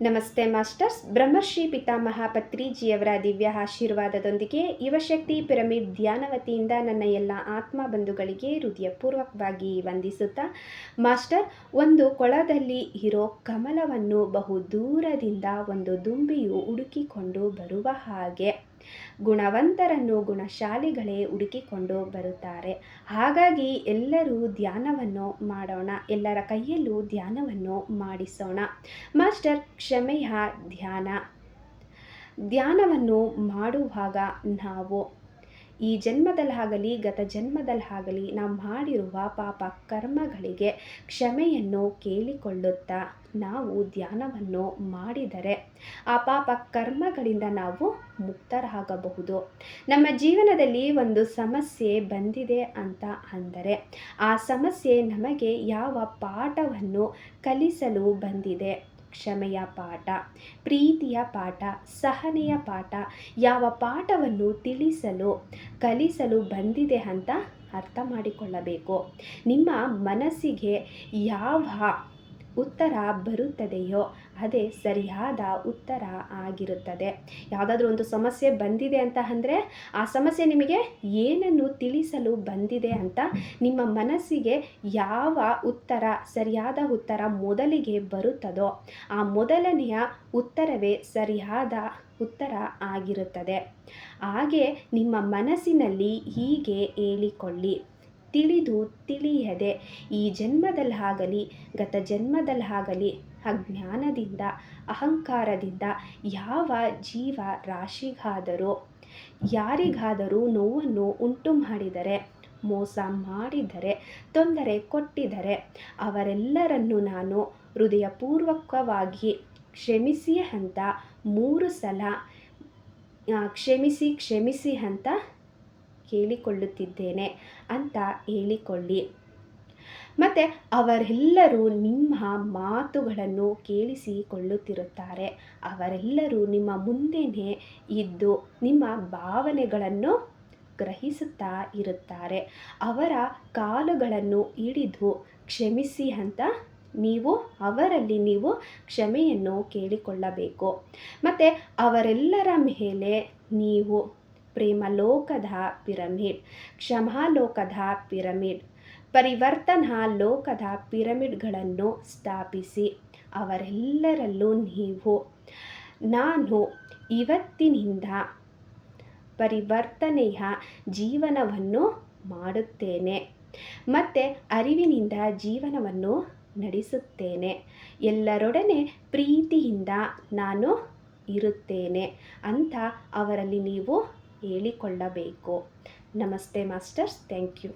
ನಮಸ್ತೆ ಮಾಸ್ಟರ್ಸ್. ಬ್ರಹ್ಮರ್ಷಿ ಪಿತಾಮಹ ಪತ್ರಿಜಿಯವರ ದಿವ್ಯ ಆಶೀರ್ವಾದದೊಂದಿಗೆ ಯುವಶಕ್ತಿ ಪಿರಮಿಡ್ ಧ್ಯಾನ ವತಿಯಿಂದ ನನ್ನ ಎಲ್ಲ ಆತ್ಮ ಬಂಧುಗಳಿಗೆ ಹೃದಯಪೂರ್ವಕವಾಗಿ ವಂದಿಸುತ್ತಾ, ಮಾಸ್ಟರ್, ಒಂದು ಕೊಳದಲ್ಲಿ ಇರೋ ಕಮಲವನ್ನು ಬಹು ದೂರದಿಂದ ಒಂದು ದುಂಬಿಯು ಹುಡುಕಿಕೊಂಡು ಬರುವ ಹಾಗೆ. ಗುಣವಂತರನ್ನು ಗುಣಶಾಲಿಗಳೇ ಹುಡುಕಿಕೊಂಡು ಬರುತ್ತಾರೆ. ಹಾಗಾಗಿ ಎಲ್ಲರೂ ಧ್ಯಾನವನ್ನು ಮಾಡೋಣ. ಎಲ್ಲರ ಕೈಯಲ್ಲೂ ಧ್ಯಾನವನ್ನು ಮಾಡಿಸೋಣ. ಮಾಸ್ಟರ್ ಕ್ಷಮೆಯ ಧ್ಯಾನ. ಧ್ಯಾನವನ್ನು ಮಾಡುವಾಗ ನಾವು ಈ ಜನ್ಮದಲ್ಲಾಗಲಿ ಗತ ಜನ್ಮದಲ್ಲಾಗಲಿ ನಾವು ಮಾಡಿರುವ ಪಾಪ ಕರ್ಮಗಳಿಗೆ ಕ್ಷಮೆಯನ್ನು ಕೇಳಿಕೊಳ್ಳುತ್ತಾ ನಾವು ಧ್ಯಾನವನ್ನು ಮಾಡಿದರೆ ಆ ಪಾಪ ಕರ್ಮಗಳಿಂದ ನಾವು ಮುಕ್ತರಾಗಬಹುದು. ನಮ್ಮ ಜೀವನದಲ್ಲಿ ಒಂದು ಸಮಸ್ಯೆ ಬಂದಿದೆ ಅಂತ ಅಂದರೆ ಆ ಸಮಸ್ಯೆ ನಮಗೆ ಯಾವ ಪಾಠವನ್ನು ಕಲಿಸಲು ಬಂದಿದೆ. ಕ್ಷಮೆಯ ಪಾಠ, ಪ್ರೀತಿಯ ಪಾಠ, ಸಹನೆಯ ಪಾಠ, ಯಾವ ಪಾಠವನ್ನು ತಿಳಿಸಲು, ಕಲಿಸಲು ಬಂದಿದೆ ಅಂತ ಅರ್ಥ ಮಾಡಿಕೊಳ್ಳಬೇಕು. ನಿಮ್ಮ ಮನಸ್ಸಿಗೆ ಯಾವ ಉತ್ತರ ಬರುತ್ತದೆಯೋ, ಅದೇ ಸರಿಯಾದ ಉತ್ತರ ಆಗಿರುತ್ತದೆ. ಯಾವುದಾದ್ರೂ ಒಂದು ಸಮಸ್ಯೆ ಬಂದಿದೆ ಅಂತ ಅಂದರೆ, ಆ ಸಮಸ್ಯೆ ನಿಮಗೆ ಏನನ್ನು ತಿಳಿಸಲು ಬಂದಿದೆ ಅಂತ ನಿಮ್ಮ ಮನಸ್ಸಿಗೆ ಯಾವ ಉತ್ತರ, ಸರಿಯಾದ ಉತ್ತರ ಮೊದಲಿಗೆ ಬರುತ್ತದೋ, ಆ ಮೊದಲನೆಯ ಉತ್ತರವೇ ಸರಿಯಾದ ಉತ್ತರ ಆಗಿರುತ್ತದೆ. ಹಾಗೆ ನಿಮ್ಮ ಮನಸ್ಸಿನಲ್ಲಿ ಹೀಗೆ ಹೇಳಿಕೊಳ್ಳಿ. ತಿಳಿದು ತಿಳಿಯದೆ ಈ ಜನ್ಮದಲ್ಲಾಗಲಿ, ಗತ ಜನ್ಮದಲ್ಲಾಗಲಿ ಅಜ್ಞಾನದಿಂದ, ಅಹಂಕಾರದಿಂದ ಯಾವ ಜೀವ ರಾಶಿಗಾದರೂ, ಯಾರಿಗಾದರೂ ನೋವನ್ನು ಉಂಟು ಮಾಡಿದರೆ, ಮೋಸ ಮಾಡಿದರೆ, ತೊಂದರೆ ಕೊಟ್ಟಿದರೆ ಅವರೆಲ್ಲರನ್ನು ನಾನು ಹೃದಯಪೂರ್ವಕವಾಗಿ ಕ್ಷಮಿಸಿ ಅಂತ ಮೂರು ಸಲ ಕ್ಷಮಿಸಿ ಕ್ಷಮಿಸಿ ಅಂತ ಕೇಳಿಕೊಳ್ಳುತ್ತಿದ್ದೇನೆ ಅಂತ ಹೇಳಿಕೊಳ್ಳಿ. ಮತ್ತು ಅವರೆಲ್ಲರೂ ನಿಮ್ಮ ಮಾತುಗಳನ್ನು ಕೇಳಿಸಿಕೊಳ್ಳುತ್ತಿರುತ್ತಾರೆ. ಅವರೆಲ್ಲರೂ ನಿಮ್ಮ ಮುಂದೆಯೇ ಇದ್ದು ನಿಮ್ಮ ಭಾವನೆಗಳನ್ನು ಗ್ರಹಿಸುತ್ತಾ ಇರುತ್ತಾರೆ. ಅವರ ಕಾಲುಗಳನ್ನು ಹಿಡಿದು ಕ್ಷಮಿಸಿ ಅಂತ ನೀವು, ಅವರಲ್ಲಿ ನೀವು ಕ್ಷಮೆಯನ್ನು ಕೇಳಿಕೊಳ್ಳಬೇಕು. ಮತ್ತು ಅವರೆಲ್ಲರ ಮೇಲೆ ನೀವು ಪ್ರೇಮಲೋಕದ ಪಿರಮಿಡ್ ಕ್ಷಮಾಲೋಕದ ಪಿರಮಿಡ್ ಪರಿವರ್ತನಾ ಲೋಕದ ಪಿರಮಿಡ್ಗಳನ್ನು ಸ್ಥಾಪಿಸಿ ಅವರೆಲ್ಲರಲ್ಲೂ ನೀವು, ನಾನು ಇವತ್ತಿನಿಂದ ಪರಿವರ್ತನೆಯ ಜೀವನವನ್ನು ಮಾಡುತ್ತೇನೆ, ಮತ್ತು ಅರಿವಿನಿಂದ ಜೀವನವನ್ನು ನಡೆಸುತ್ತೇನೆ, ಎಲ್ಲರೊಡನೆ ಪ್ರೀತಿಯಿಂದ ನಾನು ಇರುತ್ತೇನೆ ಅಂತ ಅವರಲ್ಲಿ ನೀವು ಹೇಳಿಕೊಳ್ಳಬೇಕು. ನಮಸ್ತೆ ಮಾಸ್ಟರ್ಸ್. Thank you.